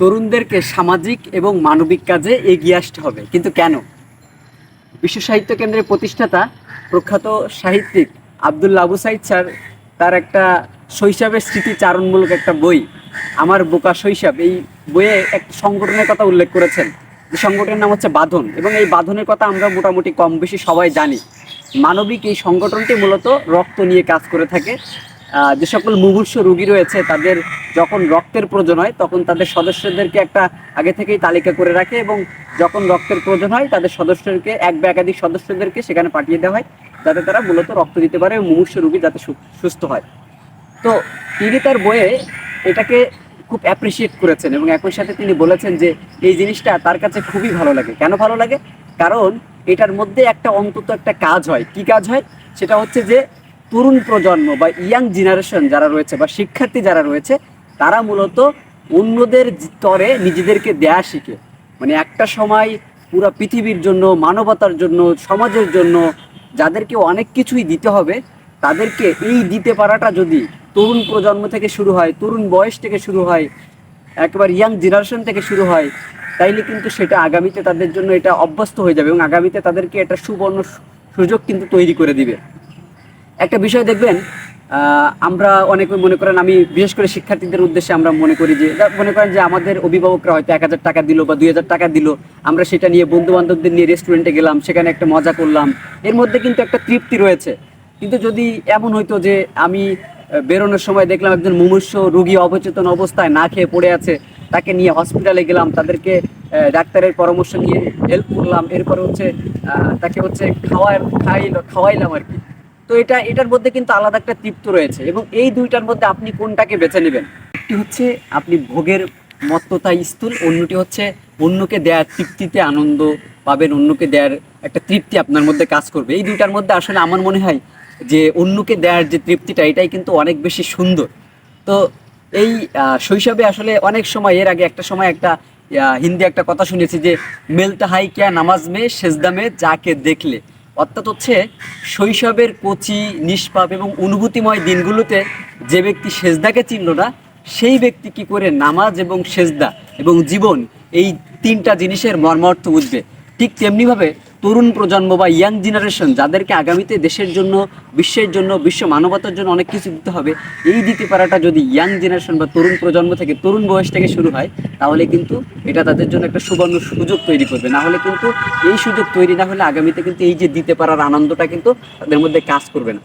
তরুণদেরকে সামাজিক এবং মানবিক কাজে এগিয়ে আসতে হবে। কিন্তু কেন? বিশ্ব সাহিত্য কেন্দ্রের প্রতিষ্ঠাতা প্রখ্যাত সাহিত্যিক আবদুল্লা আবু সাইদ স্যার তার একটা শৈশবের স্মৃতিচারণমূলক একটা বই, আমার বোকা শৈশব। এই বইয়ে এক সংগঠনের কথা উল্লেখ করেছেন। যে সংগঠনের নাম হচ্ছে বাঁধন এবং এই বাঁধনের কথা আমরা মোটামুটি কম বেশি সবাই জানি। মানবিক এই সংগঠনটি মূলত রক্ত নিয়ে কাজ করে থাকে। যে সকল মুমূর্ষ রোগী রয়েছে, তাদের যখন রক্তের প্রয়োজন হয়, তখন তাদের সদস্যদেরকে একটা আগে থেকেই তালিকা করে রাখে এবং যখন রক্তের প্রয়োজন হয়, তাদের সদস্যদেরকে, এক বা একাধিক সদস্যদেরকে সেখানে পাঠিয়ে দেওয়া হয়, যাতে তারা মূলত রক্ত দিতে পারে এবং মুমূর্ষ রোগী যাতে সুস্থ হয়। তো তিনি তার বইয়ে এটাকে খুব অ্যাপ্রিসিয়েট করেছেন এবং একই সাথে তিনি বলেছেন যে, এই জিনিসটা তার কাছে খুবই ভালো লাগে। কেন ভালো লাগে? কারণ এটার মধ্যে একটা অন্তত একটা কাজ হয়। কি কাজ হয়? সেটা হচ্ছে যে তরুণ প্রজন্ম বা ইয়াং জেনারেশন যারা রয়েছে বা শিক্ষার্থী যারা রয়েছে, তারা মূলত অন্যদের তরে নিজেদেরকে দেয়া শিখে। মানে একটা সময় পুরো পৃথিবীর জন্য, মানবতার জন্য, সমাজের জন্য যাদেরকে অনেক কিছুই দিতে হবে, তাদেরকে এই দিতে পারাটা যদি তরুণ প্রজন্ম থেকে শুরু হয়, তরুণ বয়স থেকে শুরু হয়, একবার ইয়াং জেনারেশন থেকে শুরু হয়, তাইলে কিন্তু সেটা আগামীতে তাদের জন্য এটা অভ্যস্ত হয়ে যাবে এবং আগামীতে তাদেরকে একটা সুবর্ণ সুযোগ কিন্তু তৈরি করে দিবে। একটা বিষয় দেখবেন আমরা অনেকে মনে করেন আমি বিশেষ করে শিক্ষার্থীদের উদ্দেশ্যে আমরা মনে করি যে মনে করেন যে আমাদের অভিভাবকরা হয়তো এক হাজার টাকা দিল বা দুই হাজার টাকা দিল, আমরা সেটা নিয়ে বন্ধু বান্ধবদের নিয়ে রেস্টুরেন্টে গেলাম, সেখানে একটা মজা করলাম। এর মধ্যে কিন্তু একটা তৃপ্তি রয়েছে। কিন্তু যদি এমন হইতো যে আমি বেরোনোর সময় দেখলাম একজন মুমূর্ষ রুগী অবচেতন অবস্থায় না খেয়ে পড়ে আছে, তাকে নিয়ে হসপিটালে গেলাম, তাদেরকে ডাক্তারের পরামর্শ নিয়ে হেল্প করলাম, এরপরে হচ্ছে তাকে হচ্ছে খাওয়াই খাইলো, খাওয়াইলাম আর কি। তো এটা, এটার মধ্যে কিন্তু আলাদা একটা তৃপ্ত রয়েছে এবং এই দুইটার মধ্যে আপনি কোনটাকে বেছে নেবেন? একটি হচ্ছে আপনি ভোগের মত্ততা স্থূল, অন্যটি হচ্ছে অন্যকে দেয়ার তৃপ্তিতে আনন্দ পাবেন, অন্যকে দেয়ার একটা তৃপ্তি আপনার মধ্যে কাজ করবে। এই দুইটার মধ্যে আসলে আমার মনে হয় যে অন্যকে দেওয়ার যে তৃপ্তিটা, এটাই কিন্তু অনেক বেশি সুন্দর। তো এই শৈশবে আসলে অনেক সময়, এর আগে একটা সময় একটা হিন্দি একটা কথা শুনেছি যে মেলতা হাই কিয়া নামাজ মে, সেজদা যাকে দেখলে। অর্থাৎ হচ্ছে শৈশবের কচি, নিষ্পাপ এবং অনুভূতিময় দিনগুলোতে যে ব্যক্তি সেজদাকে চিনল না, সেই ব্যক্তি কি করে নামাজ এবং সেজদা এবং জীবন এই তিনটা জিনিসের মর্মার্থ বুঝবে। ঠিক তেমনিভাবে তরুণ প্রজন্ম বা ইয়াং জেনারেশন যাদেরকে আগামীতে দেশের জন্য, বিশ্বের জন্য, বিশ্ব মানবতার জন্য অনেক কিছু দিতে হবে, এই দিতে পারাটা যদি ইয়াং জেনারেশন বা তরুণ প্রজন্ম থেকে, তরুণ বয়স থেকে শুরু হয়, তাহলে কিন্তু এটা তাদের জন্য একটা সুবর্ণ সুযোগ তৈরি করবে। না হলে কিন্তু এই সুযোগ তৈরি না হলে আগামীতে কিন্তু এই যে দিতে পারার আনন্দটা কিন্তু তাদের মধ্যে কাজ করবে না।